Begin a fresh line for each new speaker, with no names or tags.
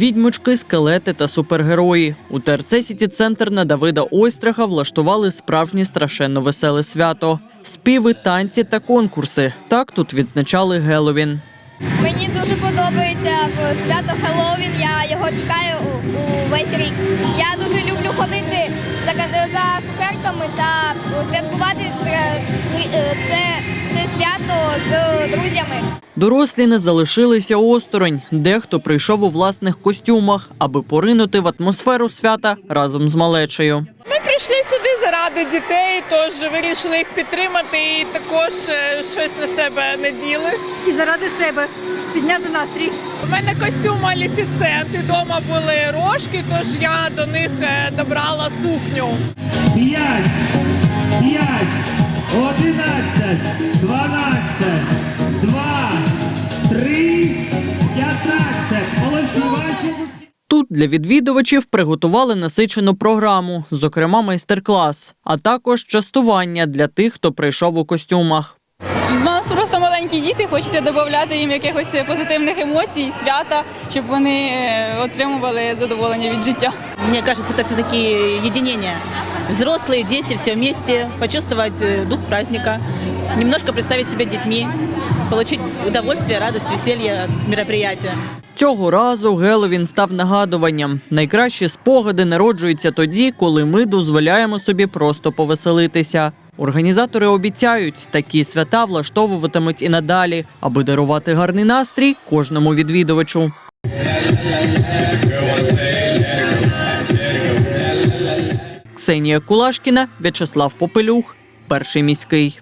Відьмочки, скелети та супергерої. У ТРЦ Сіті Центр на Давида Ойстраха влаштували справжнє страшенно веселе свято. Співи, танці та конкурси. Так тут відзначали Геловін.
Мені дуже подобається е, свято Хеллоуін. Я його чекаю увесь рік. Я дуже люблю ходити за, цукерками та святкувати е, е, це, це свято з друзями.
Дорослі не залишилися осторонь. Дехто прийшов у власних костюмах, аби поринути в атмосферу свята разом з малечею.
Заради дітей, тож вирішили їх підтримати і також е, щось на себе наділи.
і заради себе підняти настрій.
У мене костюм Маліфіцент, і вдома були рожки, тож я до них е, добрала сукню.
П'ять, п'ять, одинадцять, дванадцять, два, три, п'ятнадцять. Молодці ваші.
Тут для відвідувачів приготували насичену програму, зокрема майстер-клас, а також частування для тих, хто прийшов у костюмах.
У нас просто маленькі діти, хочеться додати їм якихось позитивних емоцій, свята, щоб вони е, отримували задоволення від життя.
Мне кажется, это все-таки единение. Взрослые, дети, все вместе, почувствовать э, дух праздника, немножко представить себя детьми, получить удовольствие, радость, веселье от мероприятия.
Цього разу Геловін став нагадуванням. Найкращі спогади народжуються тоді, коли ми дозволяємо собі просто повеселитися. Організатори обіцяють, такі свята влаштовуватимуть і надалі, аби дарувати гарний настрій кожному відвідувачу. Ксенія Кулашкіна, В'ячеслав Попелюх, перший міський.